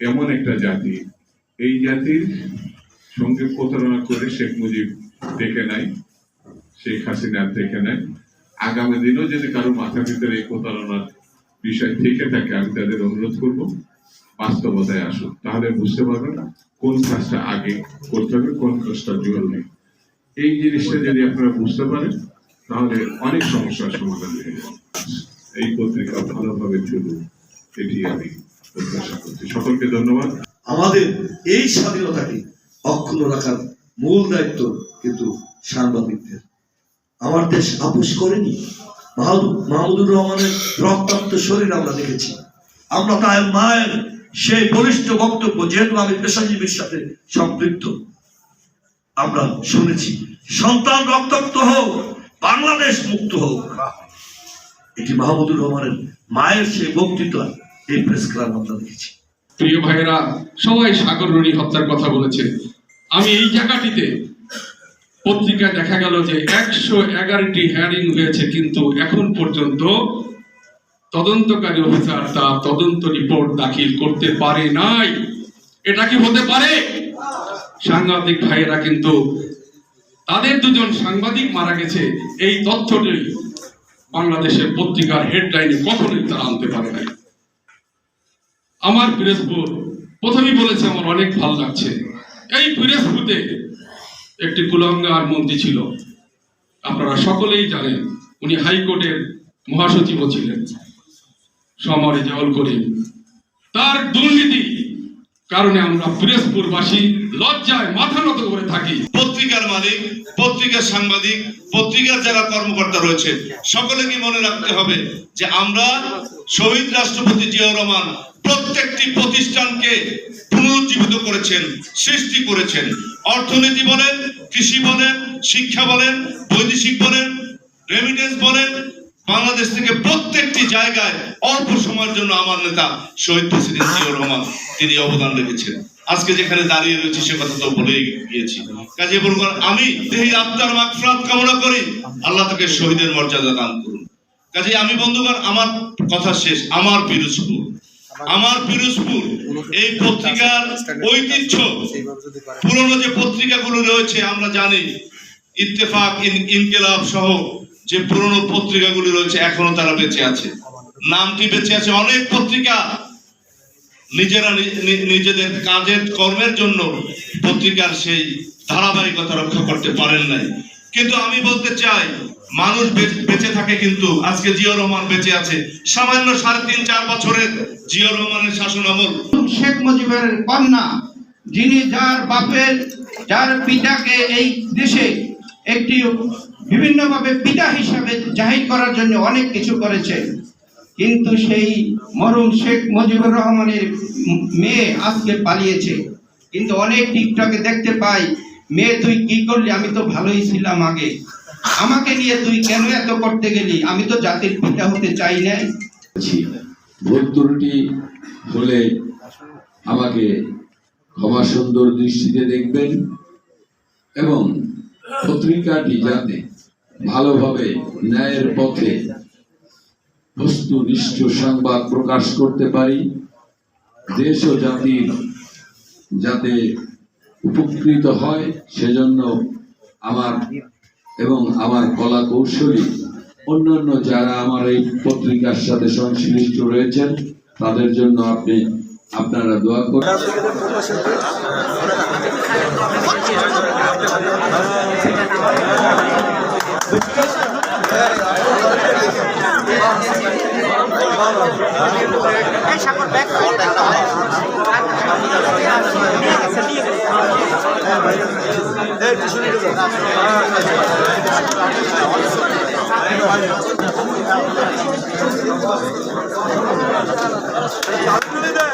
এমন একটা জাতি। এই জাতির সঙ্গে প্রতারণা করে শেখ মুজিব দেখে নাই শেখ হাসিনা দেখে নাই আগামী দিনেও যদি কারও মাথার ভিতরে এই প্রতারণার বিষয় থেকে থাকে, আমি তাদের অনুরোধ করব, বাস্তবতায় আসুন তাহলে বুঝতে পারবেন কোন কাজটা আগে করতে হবে, কোন কাজটা জরুরি এই জিনিসটা যদি আপনারা বুঝতে পারেন, তাহলে অনেক সমস্যার সমাধান হয়ে যাবে। এই পত্রিকা ভালোভাবে চলুন এটি আমি সকলকে ধন্যবাদ। আমাদের এই স্বাধীনতাকে অক্ষুণ্ণ রাখার মূল দায়িত্ব কিন্তু সাংবাদিকদের। আমার দেশ আপোষ করেনি। মাহমুদুর রহমানের রক্তাক্ত শরীর আমরা দেখেছি। আমরা তার মায়ের সেই বলিষ্ঠ বক্তব্য, যেহেতু আমি পেশাজীবীর সাথে সম্পৃক্ত, আমরা শুনেছি। সন্তান রক্তাক্ত হোক, বাংলাদেশ মুক্ত হোক। এটি মাহমুদুর রহমানের মায়ের সেই বক্তৃতা। এই প্রেস ক্লাব আমরা দেখেছি প্রিয় ভাইয়েরা, সবাই সাগর রুনি হত্যার কথা বলেছে। আমি এই জায়গাটিতে পত্রিকায় দেখা গেল যে একশো এগারোটি হ্যারিং হয়েছে, কিন্তু এখন পর্যন্ত তদন্তকারী অফিসার তার তদন্ত রিপোর্ট দাখিল করতে পারে নাই। এটা কি হতে পারে? সাংবাদিক ভাইয়েরা কিন্তু, তাদের দুজন সাংবাদিক মারা গেছে। এই তথ্যটি বাংলাদেশের পত্রিকার হেডলাইনে কখনোই তারা আনতে পারে নাই। আমার পিরোজপুর। প্রথমেই বলেছে, আমার অনেক ভালো লাগছে। এই পিরোজপুরে একটি কুলঙ্গার মন্ত্রী ছিল। আপনারা সকলেই জানেন, উনি হাইকোর্টের মহাসচিবও ছিলেন। সমরে জল করিম তার দুর্নীতি কারণে আমরা পিরোজপুরবাসী লজ্জায় মাথা নত করে থাকি। পত্রিকার মালিক, পত্রিকার সাংবাদিক, পত্রিকার যারা কর্মকর্তা রয়েছে, সকলেকে মনে রাখতে হবে যে আমরা শহীদ রাষ্ট্রপতি জিয়াউর রহমান প্রত্যেকটি প্রতিষ্ঠানকে পুনরুজ্জীবিত করেছেন, সৃষ্টি করেছেন। অর্থনীতি বলেন, কৃষি বলেন, শিক্ষা বলেন, বৈদেশিক বলেন রেমিটেন্স বলেন বাংলাদেশ থেকে প্রত্যেকটি জায়গায় অল্প সময়ের জন্য আমার নেতা শহীদ প্রেসিডেন্ট জিয়াউর রহমান তিনি অবদান রেখেছেন। আজকে যেখানে দাঁড়িয়ে রয়েছে সে কথা তো বলেই গিয়েছি। কাজে বলব আমি এই আত্মার মাগফিরাত কামনা করি, আল্লাহ তাকে শহীদের মর্যাদা দান করুন। কাজে আমি বন্ধুগণ, আমার কথা শেষ, আমার পিরোজপুর। আমার পিরোজপুর, এই পত্রিকার ঐতিহ্য, পুরনো যে পত্রিকাগুলো রয়েছে, আমরা জানি, ইত্তেফাক, ইন- ইনকিলাব সহ যে পুরনো পত্রিকাগুলো রয়েছে, এখনও তারা বেঁচে আছে। নামটি বেঁচে আছে অনেক পত্রিকা। নিজেরা নিজেদের কাজের কর্মের জন্য পত্রিকার সেই ধারাবাহিকতা রক্ষা করতে পারেন নাই। কিন্তু আমি বলতে চাই, মানুষ বেঁচে থাকে কিন্তু আজকে জিয়া রহমান বেঁচে আছে। সামান্য সাড়ে তিন, চার বছরের জিয়া রহমানের শাসন আমল। শেখ মুজিবের কন্যা, যিনি যার বাপের, যার পিতাকে এই দেশে একটি বিভিন্নভাবে পিতা হিসাবে জাহির করার জন্য অনেক কিছু করেছে। কিন্তু সেই মরুম শেখ মুজিবুর রহমানের মেয়ে আজকে পালিয়েছে। কিন্তু অনেক টিকটকে দেখতে পাই, মেয়ে, তুই কি করলি? আমি তো ভালোই ছিলাম আগে। আমাকে নিয়ে তুই কেন এত করতে গেলি? আমি তো জাতির পিতা হতে চাই করছি ভুল ত্রুটি আমাকে ক্ষমা সুন্দর দৃষ্টিতে দেখবেন এবং পত্রিকাটি যাতে ভালোভাবে ন্যায়ের পথে বস্তুনিষ্ঠ সংবাদ প্রকাশ করতে পারি, দেশ ও জাতির যাতে উপকৃত হয়, সেজন্য আমার এবং আমার কলা কৌশলী অন্যান্য যারা আমার এই পত্রিকার সাথে সংশ্লিষ্ট রয়েছেন, তাদের জন্য আপনি আপনারা দোয়া করুন। দেয়